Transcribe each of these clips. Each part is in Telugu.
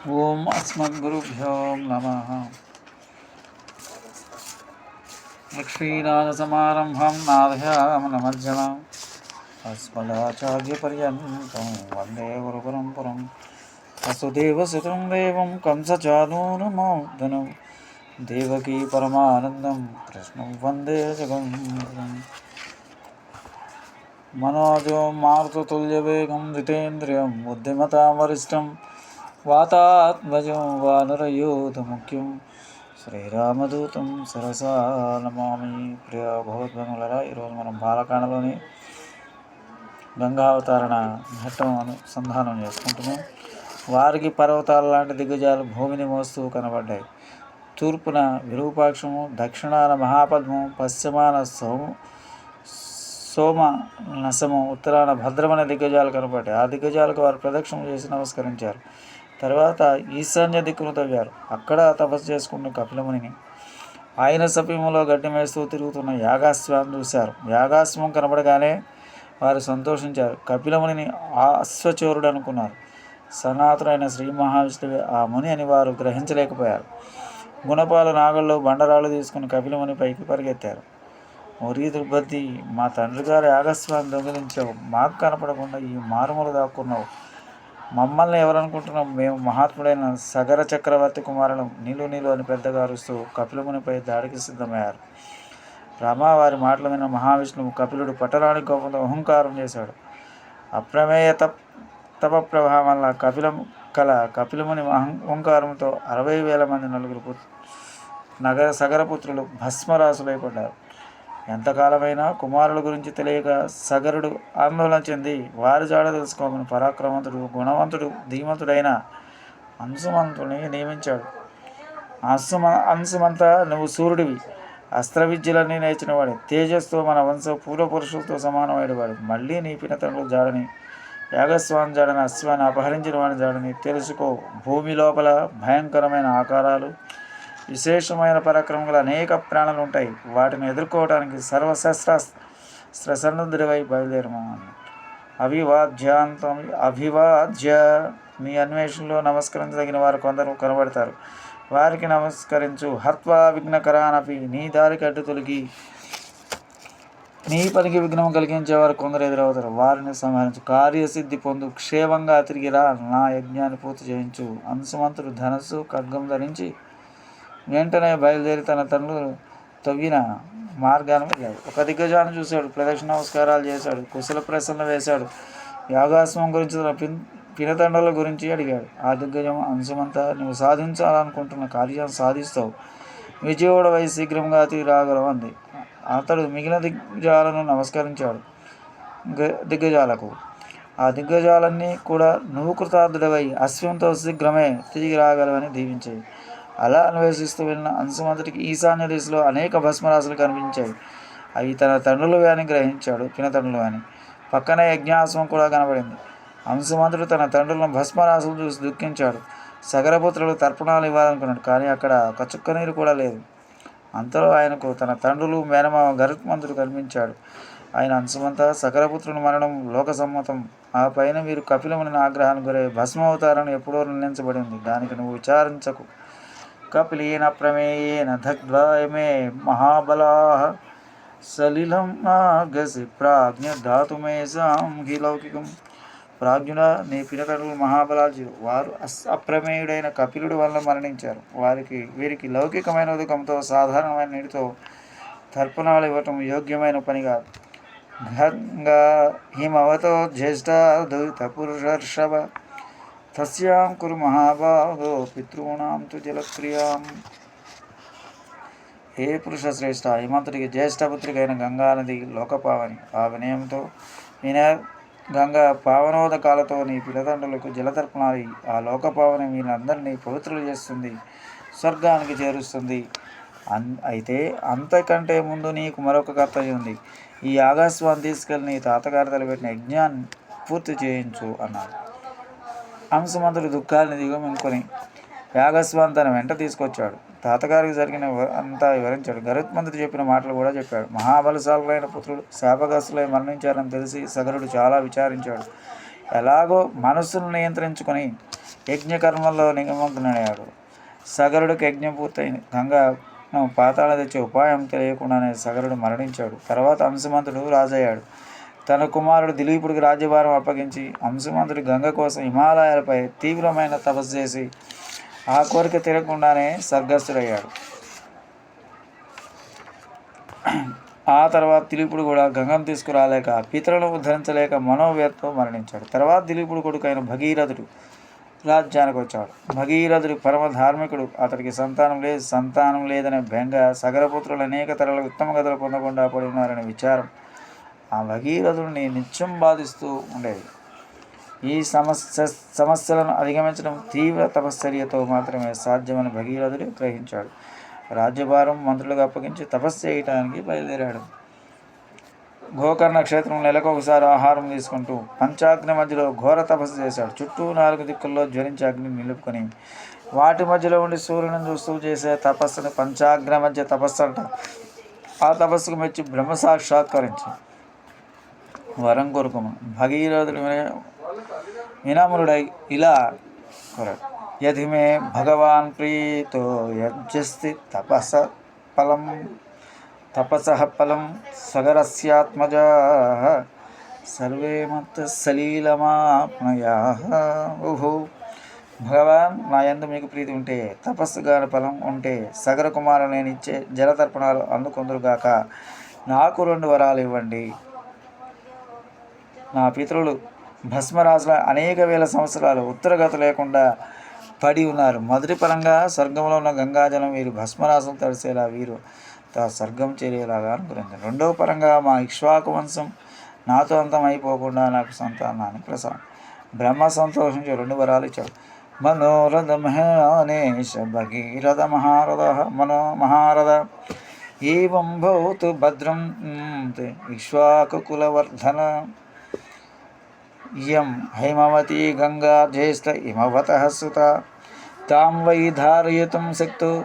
ओम अस्मद अस्मद्गुरुभ्यो नमः। लक्ष्मीनाथसमारम्भं नादयामनमर्जनम् अस्मदाचार्यपर्यन्तं वंदे गुरुपरम्परं वसुदेवसुतं देवं कंसचानूनमौदनं देवकी परमानन्दं कृष्णं वंदे जगं मनोजो मारुततुल्यवेगं जितेन्द्रियं बुद्धिमतां वरिष्ठं వాతాత్మజం వానరయోధముఖ్యం శ్రీరామదూతం సరసా నమామి. ప్రియ భగవద్బంధులరా ఈరోజు మనం బాలకాండలోని గంగావతారణ ఘట్టం అనుసంధానం చేసుకుంటున్నాం. వారికి పర్వతాల లాంటి దిగ్గజాలు భూమిని మోస్తూ కనబడ్డాయి. తూర్పున విరూపాక్షము దక్షిణాన మహాపద్మం పశ్చిమాన సోము సోమ నసము ఉత్తరాన భద్రమైన దిగ్గజాలు కనపడ్డాయి ఆ దిగ్గజాలకు వారు ప్రదక్షిణ చేసి నమస్కరించారు. తర్వాత ఈశాన్య దిక్కును తవ్వారు అక్కడ తపస్సు చేసుకున్న కపిలమునిని. ఆయన సమీపంలో గడ్డి మేస్తూ తిరుగుతున్న యాగాశ్వాన్ని చూశారు. యాగాశ్వం కనబడగానే వారు సంతోషించారు. కపిలమునిని ఆ అశ్వచోరుడు అనుకున్నారు. సనాతుడైన శ్రీ మహావిష్ణువే ఆ ముని అని వారు గ్రహించలేకపోయారు. గుణపాల నాగల్లో బండరాళ్ళు తీసుకుని కపిలముని పైకి పరిగెత్తారు. ఒరి దుర్బద్ధి మా తండ్రి గారి యాగస్వాన్ని దొంగిలించావు. మాకు కనపడకుండా ఈ మారుమూల దాక్కున్నావు. మమ్మల్ని ఎవరనుకుంటున్నాం? మేము మహాత్ముడైన సగర చక్రవర్తి కుమారులు నీలు నీలు అని పెద్దగా అరుస్తూ కపిలమునిపై దాడికి సిద్ధమయ్యారు. రమా వారి మాటలు విన్న మహావిష్ణువు కపిలుడు పట్టరాని కోపంతో అహంకారం చేశాడు. అప్రమేయ తప్ తప ప్రభావం వల్ల కపిలం కల కపిలముని అహంకారంతో అరవై వేల మంది నలుగురు నగర సగరపుత్రులు భస్మరాసులైపడ్డారు. ఎంతకాలమైనా కుమారుల గురించి తెలియక సగరుడు ఆందోళన చెంది వారి జాడ తెలుసుకోమని పరాక్రమంతుడు గుణవంతుడు ధీమంతుడైన అంశుమంతుని నియమించాడు. అంశుమ అంశుమంతా నువ్వు సూర్యుడివి. అస్త్ర విద్యలన్నీ నేర్చినవాడు. తేజస్తో మన వంశ పూర్వపురుషులతో సమానమైనవాడు. మళ్ళీ నీ పినతండ్రుల జాడని యాగస్వామి జాడని అశ్వాన్ని అపహరించిన వాడి జాడని తెలుసుకో. భూమి లోపల భయంకరమైన ఆకారాలు విశేషమైన పరాక్రమములు అనేక ప్రాణాలు ఉంటాయి. వాటిని ఎదుర్కోవడానికి సర్వశస్త్ర సన్నుద్ధుడివై బయలుదేరమా అభివాద్యాంతం అభివాద్య మీ అన్వేషణలో నమస్కరించదగిన వారు కొందరు కనబడతారు. వారికి నమస్కరించు. హత్వా విఘ్నకరానపి నీ దారికి అడ్డు తొలగి నీ పనికి విఘ్నం కలిగించే వారు కొందరు ఎదురవుతారు. వారిని సంహరించు. కార్యసిద్ధి పొందు. క్షేమంగా తిరిగిరా. నా యజ్ఞాన్ని పూర్తి చేయించు. అంశమంతుడు ధనస్సు ఖడ్గం ధరించి వెంటనే బయలుదేరి తన తండ్రులు తవ్విన మార్గాన్ని వెళ్ళాడు ఒక దిగ్గజాన్ని చూశాడు. ప్రదక్షిణ నమస్కారాలు చేశాడు. కుశల ప్రశ్నలు వేశాడు. యాగాశ్వం గురించి తన పిన్ పినతండ్రుల గురించి అడిగాడు. ఆ దిగ్గజం అంశమంతా నువ్వు సాధించాలనుకుంటున్న కార్యాన్ని సాధిస్తావు. విజయవాడ వయసు శీఘ్రంగా తీరాగలం రాగలవు అంది. అతడు మిగిలిన దిగ్గజాలను నమస్కరించాడు. దిగ్గజాలకు ఆ దిగ్గజాలన్నీ కూడా నువ్వు కృతార్థుడవై అశ్వంతో శీఘ్రమే తిరిగి రాగలవని దీవించాయి. అలా అన్వేషిస్తూ వెళ్ళిన అంశమంతటికి ఈశాన్య దిశలో అనేక భస్మరాశులు కనిపించాయి. అవి తన తండ్రులు అని గ్రహించాడు పినతండ్రులు అని పక్కనే యజ్ఞాశ్వం కూడా కనబడింది. అంశమంతుడు తన తండ్రులను భస్మరాశులు చూసి దుఃఖించాడు. సగరపుత్రులు తర్పణాలు ఇవ్వాలనుకున్నాడు కానీ అక్కడ ఒక చుక్క నీరు కూడా లేదు. అంతలో ఆయనకు తన తండ్రులు మేనమామ గరుత్మంతుడు కనిపించాడు. ఆయన అంశమంతా సకరపుత్రుని మరణం లోక సమ్మతం ఆ పైన మీరు కపిలముని ఆగ్రహానికి గురై భస్మ అవతారని ఎప్పుడో నిర్ణయించబడింది. దానికి నువ్వు విచారించకు. కపిలేన ప్రమేయేన దగ్ధ్వాయమే మహాబలా సలిలం నాగసి ప్రాజ్ఞ ధాతుమేషాం హి లౌకికం ప్రాజ్ఞుడ నీ పినకరులు మహాబలాజులు వారు అస్ అప్రమేయుడైన కపిలుడు వల్ల మరణించారు. వారికి వీరికి లౌకికమైన ఉదకంతో సాధారణమైన నీటితో తర్పణాలు ఇవ్వటం యోగ్యమైన పని కాదు. ఘంగా హిమవతో జ్యేష్ఠ దౌత పురుషర్షభ తస్యాం కురు మహాభాగో పితృణాం తు జలక్రియాం ఏ పురుష శ్రేష్ఠ హిమంతుడికి జ్యేష్ఠపుత్రికైన గంగానది గంగా నది లోకపావని ఆ వినయంతో విన గంగా పావనోదకాలతో నీ పిల్లదండ్రులకు జలతర్పణాలు. ఆ లోకపావని వీళ్ళందరినీ పవిత్రులు చేస్తుంది స్వర్గానికి చేరుస్తుంది. అన్ అయితే అంతకంటే ముందు నీకు మరొక కర్తవ్యం ఉంది. ఈ ఆకాశవాన్ని తీసుకెళ్ళి నీ తాతగారి తలపెట్టిన యజ్ఞాన్ని పూర్తి చేయించు అన్నారు హంసమంతుడు దుఃఖాన్ని దిగమింకొని యాగస్వాన్ తన వెంట తీసుకొచ్చాడు. తాతగారికి జరిగిన అంతా వివరించాడు. గరుత్మంతుడు చెప్పిన మాటలు కూడా చెప్పాడు. మహాబలశాలులైన పుత్రుడు శాపగ్రస్తులై మరణించారని తెలిసి సగరుడు చాలా విచారించాడు. ఎలాగో మనస్సును నియంత్రించుకొని యజ్ఞకర్మల్లో నిగమంతునయ్యాడు సగరుడికి యజ్ఞం పూర్తయింది. గంగా పాతాళ తెచ్చే ఉపాయం తెలియకుండానే సగరుడు మరణించాడు. తర్వాత హంసమంతుడు రాజయ్యాడు. తన కుమారుడు దిలీపుడికి రాజ్యభారం అప్పగించి హంసమంతుడి గంగ కోసం హిమాలయాలపై తీవ్రమైన తపస్సు చేసి ఆ కోరిక తిరగకుండానే సర్గస్థుడయ్యాడు ఆ తర్వాత దిలీపుడు కూడా గంగను తీసుకురాలేక పితరులను ఉద్ధరించలేక మనోవ్యతతో మరణించాడు. తర్వాత దిలీపుడు కొడుకు అయిన భగీరథుడు రాజ్యానికి వచ్చాడు భగీరథుడు పరమ ధార్మికుడు. అతడికి సంతానం లేదు సంతానం లేదనే బెంగ సగరపుత్రులు అనేక తరల ఉత్తమ గదులు పొందకుండా పడి ఉన్నారనే విచారం ఆ భగీరథుడిని నిత్యం బాధిస్తూ ఉండేది. ఈ సమస్య సమస్యలను అధిగమించడం తీవ్ర తపశ్చర్యతో మాత్రమే సాధ్యమని భగీరథుడు గ్రహించాడు. రాజ్యభారం మంత్రులకు అప్పగించి తపస్సు చేయటానికి బయలుదేరాడు. గోకర్ణ క్షేత్రం నెలకు ఒకసారి ఆహారం తీసుకుంటూ పంచాగ్ని మధ్యలో ఘోర తపస్సు చేశాడు. చుట్టూ నాలుగు దిక్కుల్లో జ్వరించి అగ్ని నిలుపుకొని వాటి మధ్యలో ఉండి సూర్యుని చూస్తూ చేసే తపస్సుని పంచాగ్ని మధ్య తపస్సు అంట. ఆ తపస్సుకు మెచ్చి బ్రహ్మ సాక్షాత్కరించాడు వరం కొరుకుము భగీరథుడు వినయ- వినమ్రుడై ఇలా కొరడు. యది మే భగవాన్ ప్రీతో యజ్జస్తి తపస ఫలం తపస ఫలం సగరస్యాత్మజ సర్వే మత సలీలమాప్నయా ఓహో భగవాన్ నా యందు మీకు ప్రీతి ఉంటే తపస్సుగా ఫలం ఉంటే సగర కుమారు నేను ఇచ్చే జలతర్పణాలు అందుకొందురుగాక. నాకు రెండు వరాలు ఇవ్వండి. నా పితరులు భస్మరాజుల అనేక వేల సంవత్సరాలు ఉత్తరగత లేకుండా పడి ఉన్నారు. మొదటి పరంగా స్వర్గంలో ఉన్న గంగాజలం వీరు భస్మరాజులు తడిసేలా వీరు తా స్వర్గం చేరేలాగా అనుగ్రహించారు రెండవ పరంగా మా ఇక్ష్వాకు వంశం నాతో అంతం అయిపోకుండా నాకు సంతానాన్ని ప్రసాదం. బ్రహ్మ సంతోషించి రెండు వరాలు ఇచ్చాడు. మనోరథ మహానేశ భగీరథ మహారథ మనో మహారథ. ఏం భవతు భద్రం ఇక్ష్వాకు కులవర్ధన. ఇయం హైమవతీ గంగా జ్యేష్ఠ ఇమవత సుత. తాం వై ధారయతుం శక్తో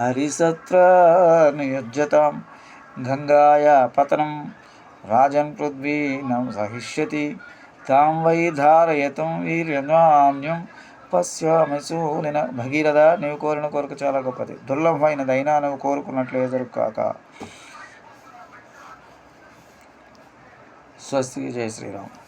హరిసత్ర నియుజ్యతాం. గంగాయ పతనం రాజన్ పృథ్వీనం సహిష్యతి. తాం వై ధారయతం వీర్యన్యాన్యం పశ్యామి సూలిన భగీరథ నీవు కోరిన కోరిక చాలా గొప్పది. దుర్లభమైనదైనా నువ్వు కోరుకున్నట్లు ఎదురు కాక స్వస్తి జయ శ్రీరామ్.